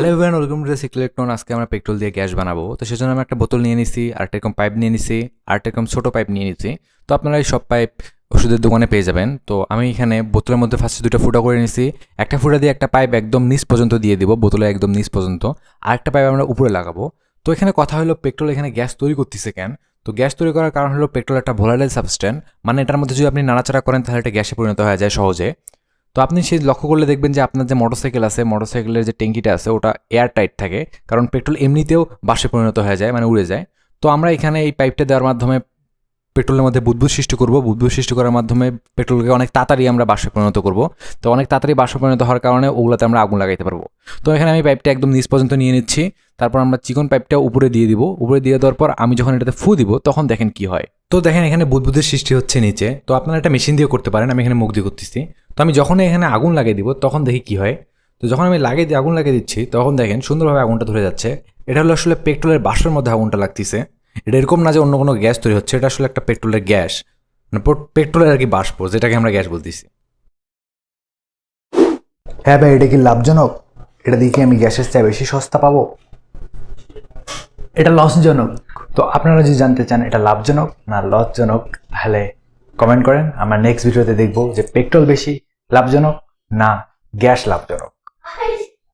Hello everyone welcome to the আজকে আমরা petrol দিয়ে গ্যাস বানাবো। তো সেজন্য আমি একটা বোতল নিয়ে নিছি আর এরকম পাইপ নিয়ে নিছি আর এরকম ছোটো পাইপ নিয়ে নিছি। তো আপনারা এই সব পাইপ ওষুধের দোকানে পেয়ে যাবেন। তো আমি এখানে বোতলের মধ্যে ফার্স্টে দুটো ফুটা করে নিছি। একটা ফুটা দিয়ে একটা পাইপ একদম নিচ পর্যন্ত দিয়ে দিব বোতলে একদম নিচ পর্যন্ত। আর একটা পাইপ আমরা উপরে লাগাবো। তো এখানে কথা হলো পেট্রোল এখানে গ্যাস তৈরি করতেছে কেন? তো গ্যাস তৈরি করার কারণ হলো পেট্রোল একটা ভোলাটাইল সাবস্টেন্ট মানে এটার মধ্যে যদি আপনি নাড়াচাড়া করেন তাহলে এটা গ্যাসে পরিণত হয়ে যায় সহজে। তো আপনি সেই লক্ষ্য করলে দেখবেন যে আপনার যে মোটরসাইকেল আছে মোটরসাইকেলের যে ট্যাঙ্কিটা আছে, ওটা এয়ার টাইট থাকে। কারণ পেট্রোল এমনিতেও বাসে পরিণত হয়ে যায় মানে উড়ে যায়। তো আমরা এখানে এই পাইপটা দেওয়ার মাধ্যমে পেট্রোলের মধ্যে বুদবুদ সৃষ্টি করব। বুদবুদ সৃষ্টি করার মাধ্যমে পেট্রোলকে অনেক তাড়াতাড়ি আমরা বাসে পরিণত করব। তো অনেক তাড়াতাড়ি বাষ্পে পরিণত হওয়ার কারণে ওগুলোতে আমরা আগুন লাগাইতে পারব। তো এখানে আমি পাইপটা একদম নিচ পর্যন্ত নিয়ে নিচ্ছি। তারপর আমরা চিকন পাইপটা উপরে দিয়ে দিব। উপরে দিয়ে দেওয়ার পর আমি যখন এটাতে ফু দিব, তখন দেখেন কি হয়। তো দেখেন এখানে বুদবুদের সৃষ্টি হচ্ছে নিচে। তো আপনারা একটা মেশিন দিয়ে করতে পারেন, আমি এখানে মুখ দিয়ে করতেছি। তো আমি যখন এখানে আগুন লাগিয়ে দিব, তখন দেখি কি হয়? তো যখন আমি লাগিয়ে দিয়ে আগুন লাগিয়ে দিচ্ছি, তখন দেখেন সুন্দরভাবে আগুনটা ধরে যাচ্ছে। এটা হলো আসলে পেট্রোলের বাষ্পের মধ্যে আগুনটা লাগতেছে। এটা এরকম না যে অন্য কোনো গ্যাস তৈরি হচ্ছে, এটা আসলে একটা পেট্রোলের গ্যাস। মানে পট- পেট্রোলের আর কি বাষ্প, যেটাকে আমরা গ্যাস বলতেছি। হ্যাঁ ভাই, এটা কি লাভজনক? এটা কি আমি গ্যাসের চেয়ে বেশি সস্তা পাবো? এটা লসজনক। তো আপনারা যদি জানতে চান, এটা লাভজনক না লসজনক, তাহলে কমেন্ট করেন। আমরা নেক্সট ভিডিওতে দেখব যে পেট্রোল বেশি লাভজনক না গ্যাস লাভজনক।